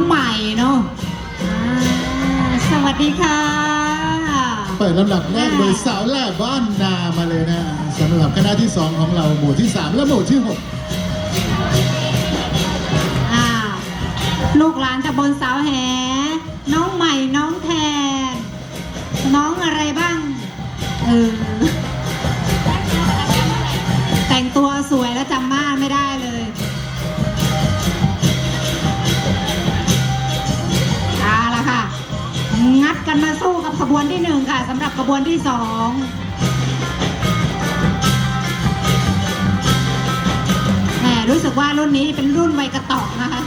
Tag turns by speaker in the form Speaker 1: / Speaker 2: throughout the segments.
Speaker 1: องใหม่เนาะอ่าสวัสดีค่ะ
Speaker 2: เปิดลำดับแรกโดยสาวแรกบ้านนามาเลยนะสำหรับคณะที่ 2 ของเราหมู่ที่ 3 และหมู่ที่
Speaker 1: อ่าลูกหลานตะบนสาวแห น้องใหม่น้องแทน น้องอะไรบ้าง เออ แต่งตัวสวยแล้วจำมาไม่ได้เลย กันมาสู้กับขบวนที่หนึ่งค่ะสำหรับขบวนที่สองแหมรู้สึกว่ารุ่นนี้เป็นรุ่นไวกระตอกนะคะ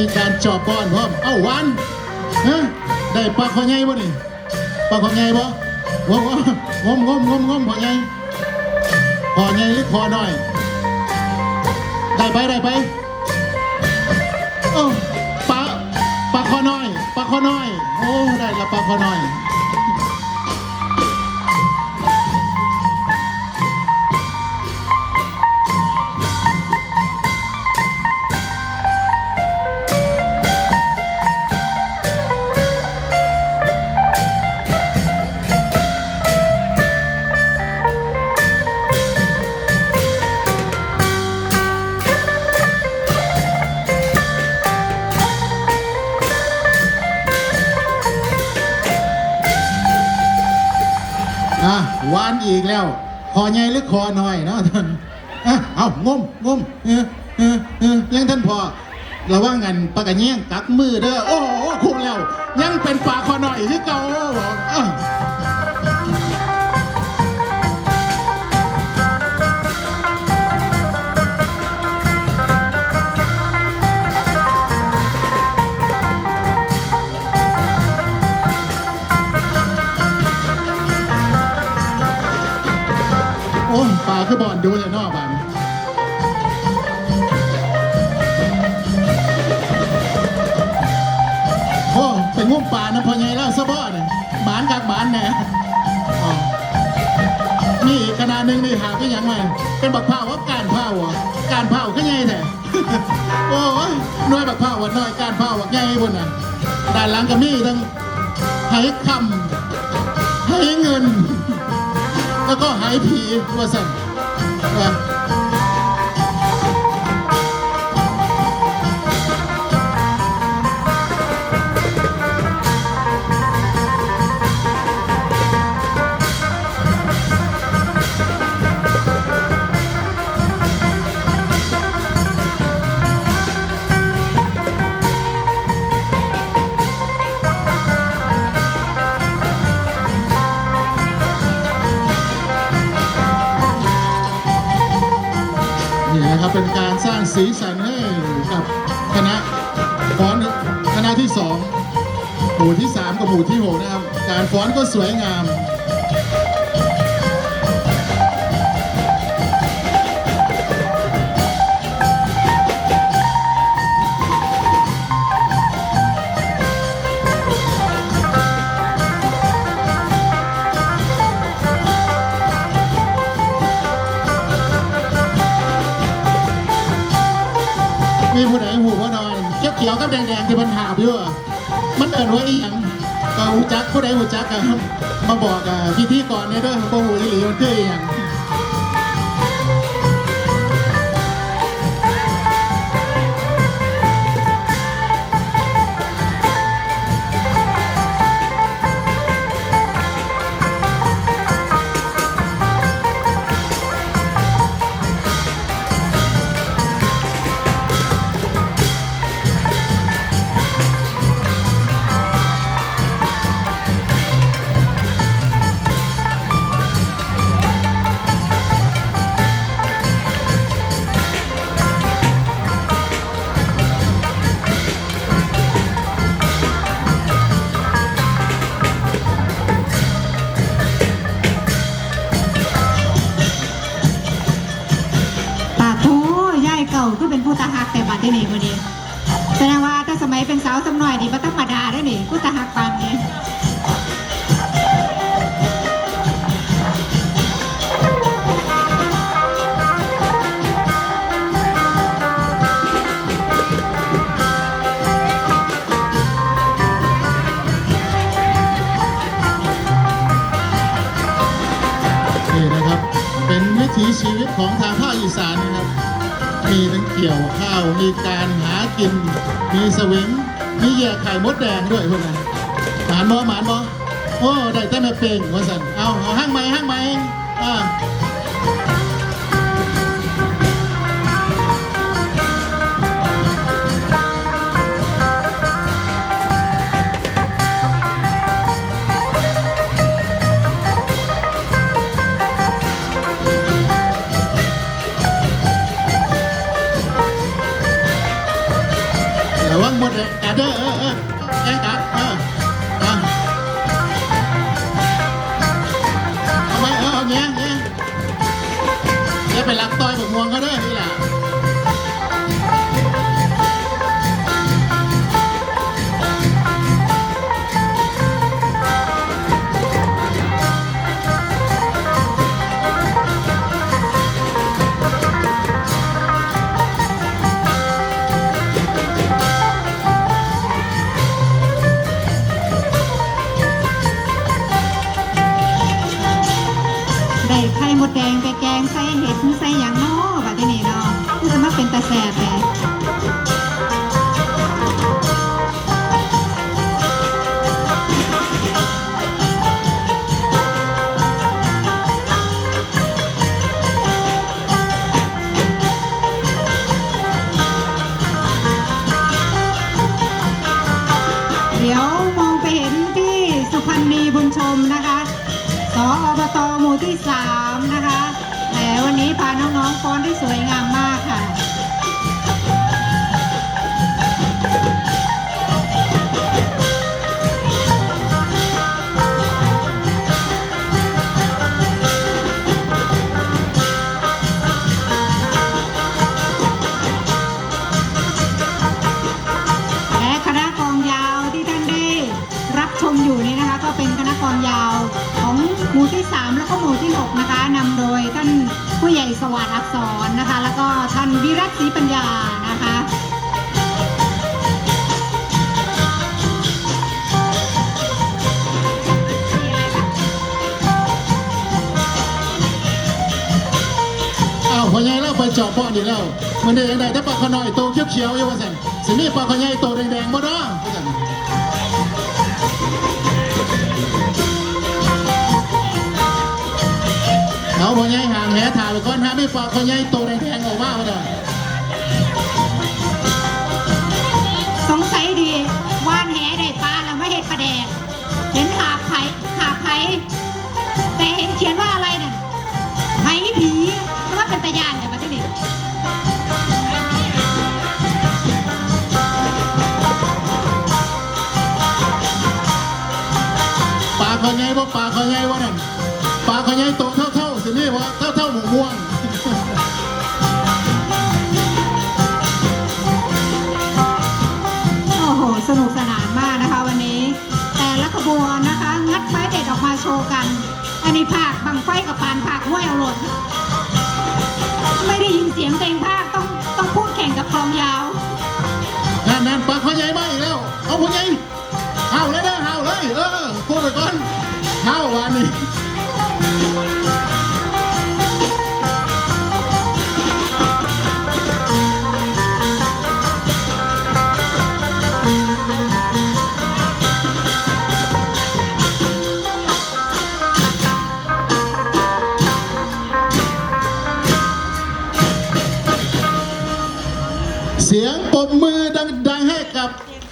Speaker 1: มีการ
Speaker 2: จอบป้อนพร้อม เอ้าวันฮะได้ปลาคอใหญ่บ่นี่ปลาคอใหญ่บ่งมงมงมงมงมคอใหญ่พอใหญ่หรือคอน้อย ได้ไปได้ไปโอ้ปลาปลาคอน้อยปลาคอน้อย โอ้ได้ละปลาคอน้อย คอใหญ่หรือคอน้อยเนาะท่านเอางมงมเออเออเออยังท่านพอระว่างกันปากกะเงี้ยงกักมือเด้อโอ้โหคุ้มแล้ว ยังเป็นปลาคอหน่อยที่เก่าบอก คือบอลดูเลยเนอกบ้านโอ้เป็นงุ่มปลานะพอไงแล้วสะบอเนี่ยหมานจากหมานแหน่อ๋อนี่อีกขนาดหนึ่งนี่หาก็ยังไงเป็นบักเผาว่าการเผาอะการเผาก็ไงแต่โอ้ยหน้อยบักเผาว่าน้อยการเผาว่าไงบนน่ะด้านหลังก็มีทั้งให้คำให้เงิน แล้วก็หายผีว่าสั่น การฟ้อนก็สวยงามมีผู้ใดหูว่านอนเขียวเขียวๆกับแดงๆที่มันหาบอยู่อะมันเอินว่าอีหยัง ก็หูจักผู้ใดหูจักกับมาบอกกับพิธีกรเนี่ยด้วยโบ่หูอีหลีมันคืออีหยัง ชีวิตของทางภาคอีสานนะครับ มีทั้งเกี่ยวข้าว มีการหากิน มีสวิง มีแย่ไข่มดแดงด้วยพวกนั้นหมานบอหมานบอโอ้ ได้แต่แม่เป่งว่าสันเอาเอาห้างไหมห้างไหมอ่า Yeah. ออบ
Speaker 1: ตหมู่ที่สามนะคะแต่วันนี้พาน้องๆฟ้อนได้สวยงามมากค่ะ หมู่ที่ 3 แล้วก็หมู่ที่ 6 นะคะนำโดยท่านผู้ใหญ่สวัสดิ์อักษรนะคะ แล้วก็ท่านวิรัตศรีปัญญานะคะ
Speaker 2: อ้าวพ่อใหญ่เราไปเจาะป้อนอีกแล้วมันได้ยังไงแต่ปลาขน้อยโตเขียวๆอยู่ว่าสั่นสิมีปลาขใหญ่โตแดงๆบ่เนาะ ถายไปก่อนฮะไมีปลาขใหญ่โตแดงๆออกมาว่าสั่น
Speaker 1: สงสัยดีว่านแหได้ปลาแล้วไม่เห็นปลาแดงเห็นหาไผ่หาไผ่แต่เห็นเขียนว่าอะไรเนั่นไผ่ผีเพราะว่าเป็นตะยานแต่มาที่นี่
Speaker 2: ปลาขใหญ่บ่ปลาขใหญ่ว่านั่นปลาขใหญ่โตเท่าๆสิมีว่าเท่า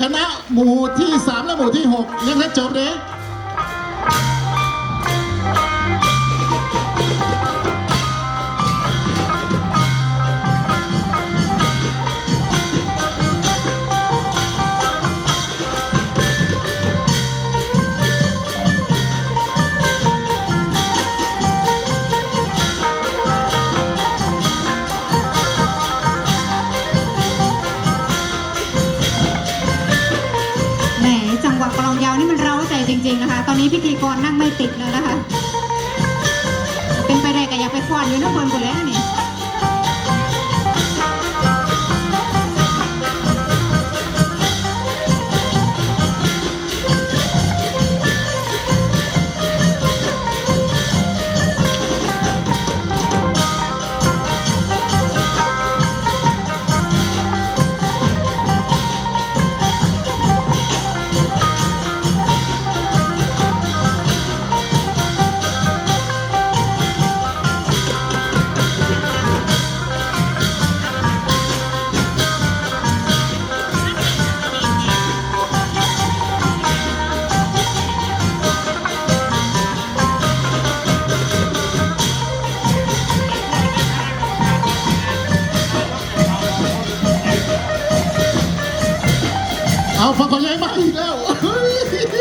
Speaker 1: ค
Speaker 2: ณะหมู่ที่ 3 และหมู่ที่ 6 ยังไม่จบเด้ พอพอใหญ่มาอีกแล้วเฮ้ย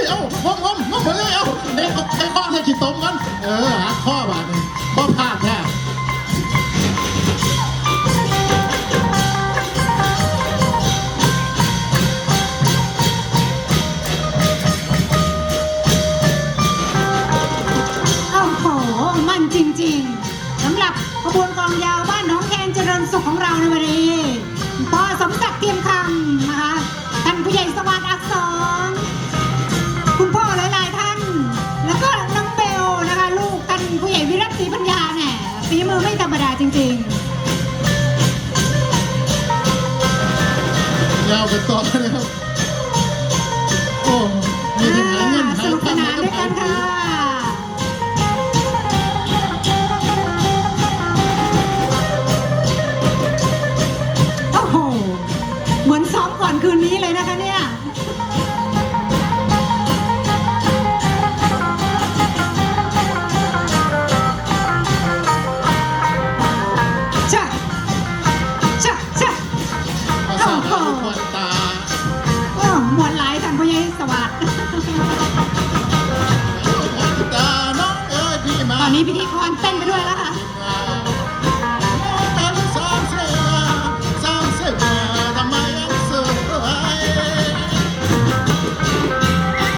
Speaker 2: เอางมงมงมไปเลยเอาเด็กไอ้ข้อให้ขีดตรงกัน เออหักข้อบาดนี่บ่พลาดแท้
Speaker 1: โอ้โห มันจริงๆสำหรับขบวนกองยาวบ้านน้องแคนเจริญสุขของเราในวันนี้ นนี้เลย
Speaker 2: นะ
Speaker 1: คะเนี่ย